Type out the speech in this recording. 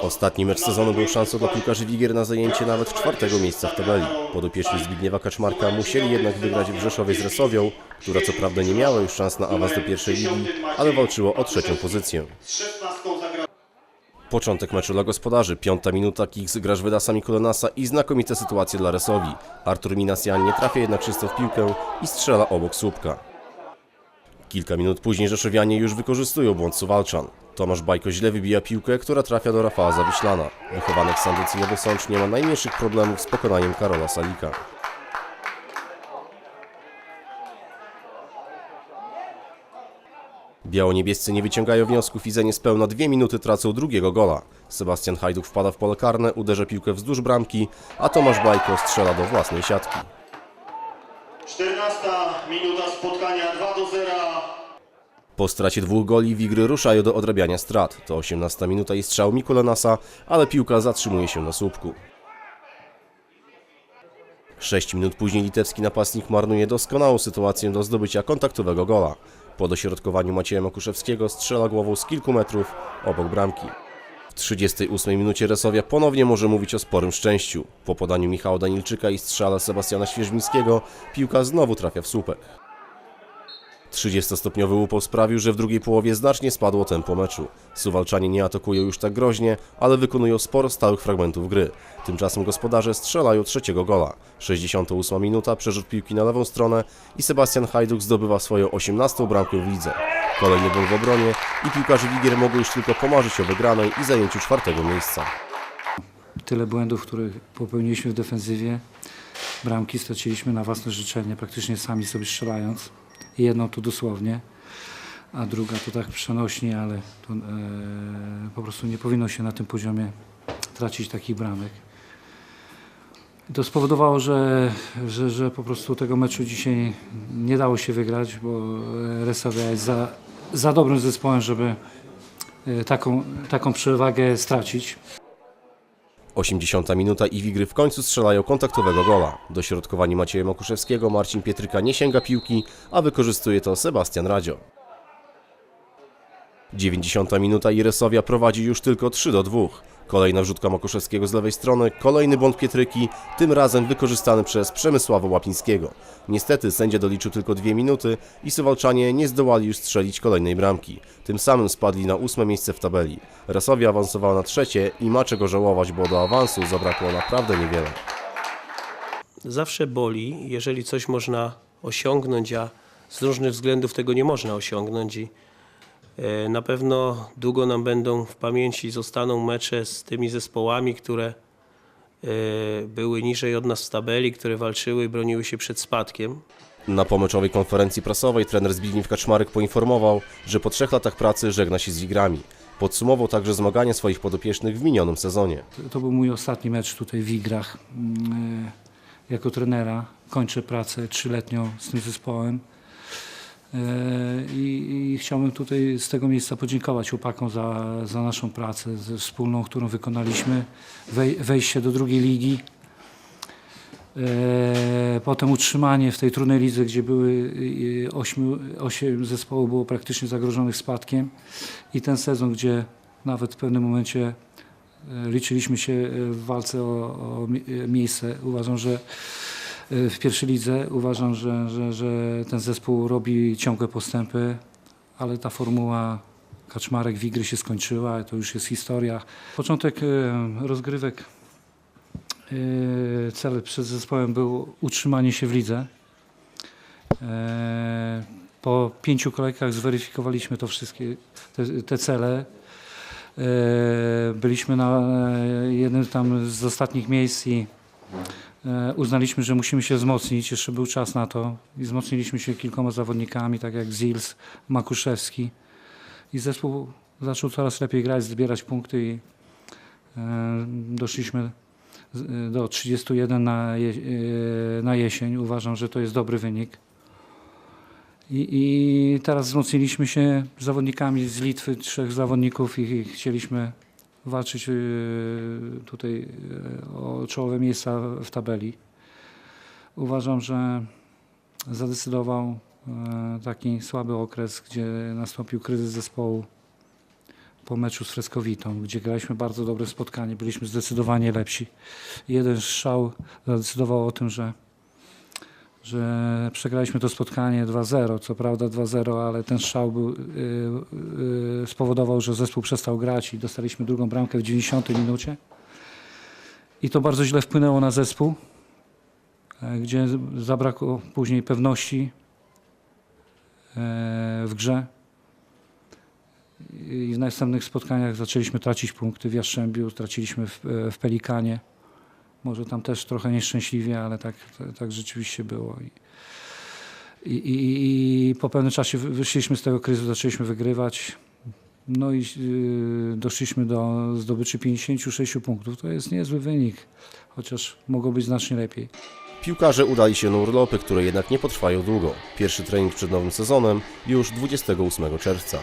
Ostatni mecz sezonu był szansą dla piłkarzy Wigier na zajęcie nawet czwartego miejsca w tabeli. Podopieczni Zbigniewa Kaczmarka musieli jednak wygrać w Rzeszowie z Resowią, która co prawda nie miała już szans na awans do pierwszej ligi, ale walczyło o trzecią pozycję. Z 16 zagra... Początek meczu dla gospodarzy, piąta minuta, Kiks gra Żwydasa Mikulenasa i znakomite sytuacje dla Resowi. Artur Minasian nie trafia jednak czysto w piłkę i strzela obok słupka. Kilka minut później Rzeszowianie już wykorzystują błąd Suwalczan. Tomasz Bajko źle wybija piłkę, która trafia do Rafała Zawiślana. Wychowanek Sandycji Nowy Sącz nie ma najmniejszych problemów z pokonaniem Karola Salika. Biało-niebiescy nie wyciągają wniosków i za niespełna dwie minuty tracą drugiego gola. Sebastian Hajduk wpada w pole karne, uderza piłkę wzdłuż bramki, a Tomasz Bajko strzela do własnej siatki. 14 minuta spotkania 2 do 0. Po stracie dwóch goli Wigry ruszają do odrabiania strat. To 18 minuta i strzał Mikulenasa, ale piłka zatrzymuje się na słupku. 6 minut później litewski napastnik marnuje doskonałą sytuację do zdobycia kontaktowego gola. Po dośrodkowaniu Macieja Makuszewskiego strzela głową z kilku metrów obok bramki. W 38 minucie Resowia ponownie może mówić o sporym szczęściu. Po podaniu Michała Danilczyka i strzale Sebastiana Świeżmińskiego piłka znowu trafia w słupek. 30-stopniowy upał sprawił, że w drugiej połowie znacznie spadło tempo meczu. Suwalczanie nie atakują już tak groźnie, ale wykonują sporo stałych fragmentów gry. Tymczasem gospodarze strzelają trzeciego gola. 68 minuta, przerzut piłki na lewą stronę i Sebastian Hajduk zdobywa swoją 18 bramkę w lidze. Kolejny błąd w obronie i piłkarze Wigier mogą już tylko pomarzyć o wygranej i zajęciu czwartego miejsca. tyle błędów, które popełniliśmy w defensywie. Bramki straciliśmy na własne życzenie, praktycznie sami sobie strzelając. Jedną to dosłownie, a druga to tak przenośnie, ale to, e, po prostu nie powinno się na tym poziomie tracić takich bramek. To spowodowało, że, że, że po prostu tego meczu dzisiaj nie dało się wygrać, bo e, Resowia jest za, za dobrym zespołem, żeby e, taką, taką przewagę stracić. 80 minuta i Wigry w końcu strzelają kontaktowego gola. Dośrodkowanie Macieja Makuszewskiego Marcin Pietryka nie sięga piłki, a wykorzystuje to Sebastian Radzio. 90 minuta i prowadzi już tylko 3 do 2. Kolejna wrzutka Makuszewskiego z lewej strony, kolejny błąd Pietryki, tym razem wykorzystany przez Przemysława Łapińskiego. Niestety sędzia doliczył tylko 2 minuty i Suwalczanie nie zdołali już strzelić kolejnej bramki. Tym samym spadli na ósme miejsce w tabeli. Resowia awansowała na trzecie i ma czego żałować, bo do awansu zabrakło naprawdę niewiele. zawsze boli, jeżeli coś można osiągnąć, a z różnych względów tego nie można osiągnąć i na pewno długo nam będą w pamięci zostaną mecze z tymi zespołami, które e, były niżej od nas w tabeli, które walczyły i broniły się przed spadkiem. Na pomeczowej konferencji prasowej trener Zbigniew Kaczmarek poinformował, że po trzech latach pracy żegna się z Wigrami. Podsumował także zmagania swoich podopiecznych w minionym sezonie. To był mój ostatni mecz tutaj w Igrach mm, e, jako trenera. Kończę pracę trzyletnią z tym zespołem. E, I, I chciałbym tutaj z tego miejsca podziękować chłopakom za, za naszą pracę ze wspólną, którą wykonaliśmy. Wej, wejście do drugiej ligi. E, Potem utrzymanie w tej trudnej lidze, gdzie były e, ośmiu, osiem zespołów było praktycznie zagrożonych spadkiem. I ten sezon, gdzie nawet w pewnym momencie e, liczyliśmy się e, w walce o, o mi- e, miejsce. Uważam, że e, w pierwszej lidze uważam, że, że, że ten zespół robi ciągłe postępy, ale ta formuła Kaczmarek Wigry się skończyła, to już jest historia. Początek e, rozgrywek e, cel przed zespołem był utrzymanie się w lidze. Po pięciu kolejkach zweryfikowaliśmy to wszystkie te, te cele. Byliśmy na e, jednym tam z ostatnich miejsc i uznaliśmy, że musimy się wzmocnić. Jeszcze był czas na to i wzmocniliśmy się kilkoma zawodnikami, tak jak Zils, Makuszewski. I zespół zaczął coraz lepiej grać, zbierać punkty i e, doszliśmy z- do 31 na, je, e, na jesień. Uważam, że to jest dobry wynik. I, I teraz wzmocniliśmy się zawodnikami z Litwy, trzech zawodników i, i chcieliśmy walczyć e, tutaj e, o czołowe miejsca w tabeli. Uważam, że zadecydował e, taki słaby okres, gdzie nastąpił kryzys zespołu. po meczu z Freskowitą, gdzie graliśmy bardzo dobre spotkanie, byliśmy zdecydowanie lepsi. Jeden strzał zadecydował o tym, że, że przegraliśmy to spotkanie 2-0. Co prawda 2-0, ale ten strzał był, y, y, spowodował, że zespół przestał grać i dostaliśmy drugą bramkę w 90 minucie. I to bardzo źle wpłynęło na zespół, e, gdzie zabrakło później pewności e, w grze. I w następnych spotkaniach zaczęliśmy tracić punkty w Jastrzębiu, traciliśmy w, w Pelikanie. Może tam też trochę nieszczęśliwie, ale tak, tak rzeczywiście było. I, i, i, po pewnym czasie wy- wyszliśmy z tego kryzysu, zaczęliśmy wygrywać. No i yy, doszliśmy do zdobyczy 56 punktów. To jest niezły wynik, chociaż mogło być znacznie lepiej. Piłkarze udali się na urlopy, które jednak nie potrwają długo. Pierwszy trening przed nowym sezonem już 28 czerwca.